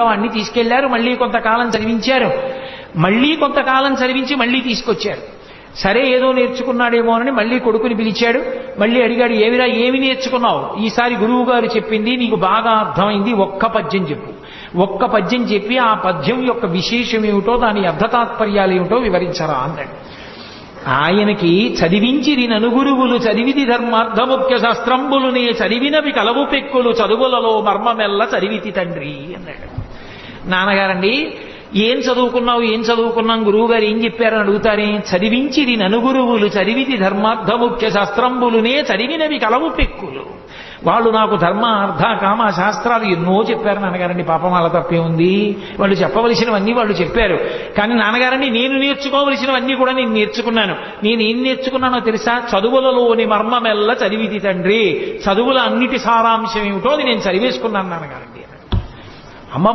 అన్ని తీసుకెళ్ళారు మళ్ళీ కొంతకాలం చదివించారు. మళ్ళీ కొంతకాలం చదివించి మళ్ళీ తీసుకొచ్చారు. సరే ఏదో నేర్చుకున్నాడేమోనని మళ్ళీ కొడుకుని పిలిచాడు. మళ్ళీ అడిగాడు ఏమిరా ఏమి నేర్చుకున్నావు? ఈసారి గురువు గారు చెప్పింది నీకు బాగా అర్థమైంది ఒక్క పద్యం చెప్పు. ఒక్క పద్యం చెప్పి ఆ పద్యం యొక్క విశేషం ఏమిటో దాని అర్థతాత్పర్యాలు ఏమిటో వివరించరా అన్నాడు. ఆయనకి చదివించిరి నలుగురువులు చదివిది శాస్త్రంబులు నే చదివినవి కలవు పెక్కులు చదువులలో మర్మమెల్ల చదివితి తండ్రి అన్నాడు. నాన్నగారండి ఏం చదువుకున్నావు ఏం చదువుకున్నాం గురువు గారు ఏం చెప్పారని అడుగుతారే? చదివించిది ననుగురువులు చదివిది ధర్మార్థముఖ్య శాస్త్రంబులునే చదివినవి కలవు పెక్కులు. వాళ్ళు నాకు ధర్మ అర్థ కామ శాస్త్రాలు ఎన్నో చెప్పారు నాన్నగారండి పాపం వాళ్ళ తప్పే ఉంది. వాళ్ళు చెప్పవలసినవన్నీ వాళ్ళు చెప్పారు. కానీ నాన్నగారండి నేను నేర్చుకోవలసినవన్నీ కూడా నేను నేర్చుకున్నాను. నేను ఏం నేర్చుకున్నానో తెలుసా? చదువులలోని మర్మమెల్ల చదివిది తండ్రి. చదువుల అన్నిటి సారాంశం ఏమిటో అది నేను చదివేసుకున్నాను నాన్నగారండి. అమ్మ